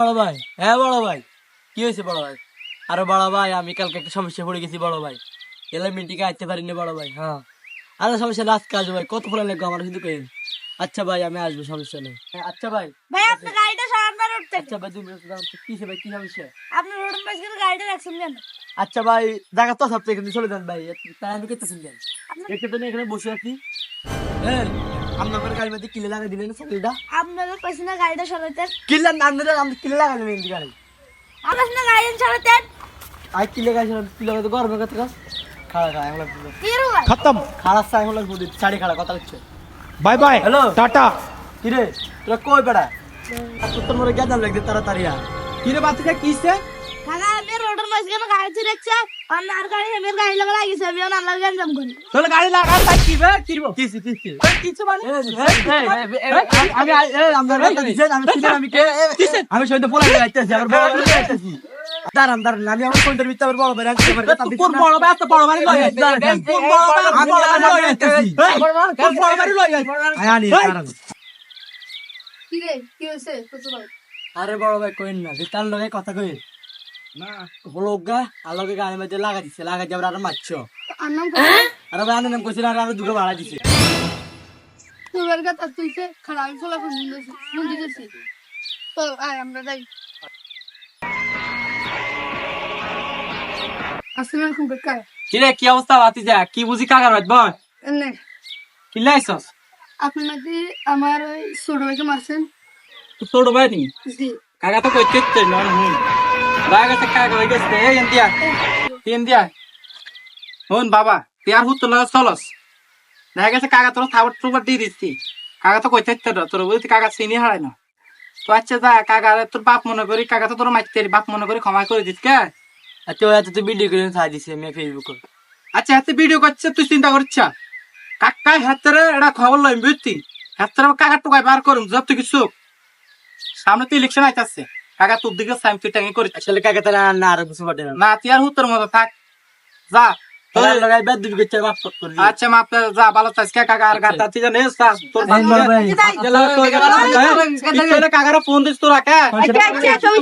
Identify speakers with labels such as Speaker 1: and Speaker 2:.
Speaker 1: বড় ভাই হ্যাঁ বড় ভাই। কি হয়েছে বড় ভাই? আরে বড় ভাই আমি কালকে একটা সমস্যা পড়ে গেছি বড় ভাই। এলাম মিটিংয়ে আসতে পারিনি বড় ভাই হ্যাঁ। আরে সমস্যা নেই আজকে আসব ভাই। কত ফোন লাগবে আমার কিন্তু কেন আচ্ছা ভাই আমি আসব সমস্যা নেই। হ্যাঁ, আচ্ছা ভাই।
Speaker 2: ভাই আপনি গাড়িটা সরানোর উঠতে
Speaker 1: আচ্ছা ভাই তুমি কিসে ভাই? কি সমস্যা?
Speaker 2: আপনি রোডের পাশে কিন্তু গাড়িটা রাখছেন কেন?
Speaker 1: আচ্ছা ভাই জায়গা তো সব থেকে চলে যান ভাই। তাই আমি কেটে শুনলেন একটু তো এখানে বসে আছি। হ্যাঁ। আপনাদের গাড়ির মধ্যে কিলে লাগা দিলেন সাইকেলটা
Speaker 2: আপনারা কইছেন না গাড়িটা সরাইতে
Speaker 1: কিলে না আপনারা আমি কিলে লাগা দিলেন এই গাড়ি।
Speaker 2: আমরা না গাড়ি সরাইতে
Speaker 1: আই কিলে গাড়ি সরাইতে কিলে তো গরমের কথা কাজ খাড়া
Speaker 2: খাড়া এগুলো
Speaker 3: খতম।
Speaker 1: খাড়া সাই হলো বুদি চাড়ি খাড়া কথা হচ্ছে।
Speaker 3: Bye bye
Speaker 1: hello?
Speaker 3: টাটা।
Speaker 1: কি তোরা কই বেড়া তোর মরে গেদাম লাগবে তাড়াতাড়ি আ
Speaker 3: কি রে কিছে
Speaker 2: কাকা আমি রোডের পাশে গাড়ি ছিল রাখছে গাড়ি আমি গাড়ি লাগা লাগিয়েছে আমি অন্য গাড়ি জাম করি
Speaker 3: তোর গাড়ি লাগা তাই কি বে কি রে
Speaker 1: কিসি কিসি
Speaker 3: কিছু মানে
Speaker 1: আমি আমি আমরা আমি আমি কে আমি সইতে পোলা যাইতেছি আমার বড় ভাই যাইতেছি দাঁড়ান দাঁড়ান আমি আমার কোনটার ভিতরে আমার বড় ভাই রাখতে পারি
Speaker 3: তোর বড় ভাই এত বড় মারি লই আইছে তোর বড় ভাই আমি বড় মারি লই আইতেছি তোর বড় মারি লই আইছে
Speaker 1: আয়ানি দাঁড়ান
Speaker 2: কি রে কি হয়েছে কত ভাই
Speaker 1: আরে বড় ভাই কইন না যে তার লগে কথা কই
Speaker 3: না
Speaker 1: হলোগা আলোকে গাড়ির মধ্যে লাগা দিছে লাগা যাবার আর মারছো।
Speaker 2: আর নাম
Speaker 1: আনন্দ কইছিল আর আরও দুটো ভাড়া দিছে।
Speaker 2: তোর কথা তুইছে খারাপ ফলা ফোন দিতেছি তো আয় আমরা যাই। আসলে খুব বেকার
Speaker 3: কিরে কি অবস্থা? বাতি যা কি বুঝি কাকার বাদ বল।
Speaker 2: এনে
Speaker 3: কি লাইছস?
Speaker 2: আপনি নাকি আমার ওই ছোট ভাইকে মারছেন?
Speaker 3: ছোট ভাই নি?
Speaker 2: জি।
Speaker 3: কাকা তো কইতে না রাগ আছে কাকা হই গেছে এই ইন্ডিয়া ইন্ডিয়া হুন বাবা তুই আর হুত লাগা চলস দেখা গেছে কাকা তোর থাবট টুবট দিয়ে দিচ্ছি কাকা তো কইতে তোর বুঝতি কাকা চিনি হারায় না। তো আচ্ছা যা কাকা তোর বাপ মনে করি কাকা তো তোর মাইতে বাপ মনে করি ক্ষমা করে দিস কে।
Speaker 1: আচ্ছা তো ভিডিও করে ছাড় দিছে আমি ফেসবুকে
Speaker 3: আচ্ছা হাতে ভিডিও করছে তুই চিন্তা করছ কাকাই হাতের এটা খবর লইম বুঝতি হাতের কাকা টুকাই বার করুম যত কিছু সামনে তো ইলেকশন আইতাছে। কাকা তোর দিকে সাইম তুই টাঙ্গি করিস
Speaker 1: আসলে কাকে তারা না আর কিছু পাঠে না।
Speaker 3: না তুই আর হুতর মতো থাক। যা।
Speaker 1: তোর লাগাই বেদ দিবি গেছে মাফ কর
Speaker 3: আচ্ছা মাপ যা ভালো থাকস। কে কাকা আর গাতা তুই জানিস তোর
Speaker 1: এই বড় ভাই।
Speaker 3: কাকার ফোন দিস তোরা কে
Speaker 2: আচ্ছা আচ্ছা তুমি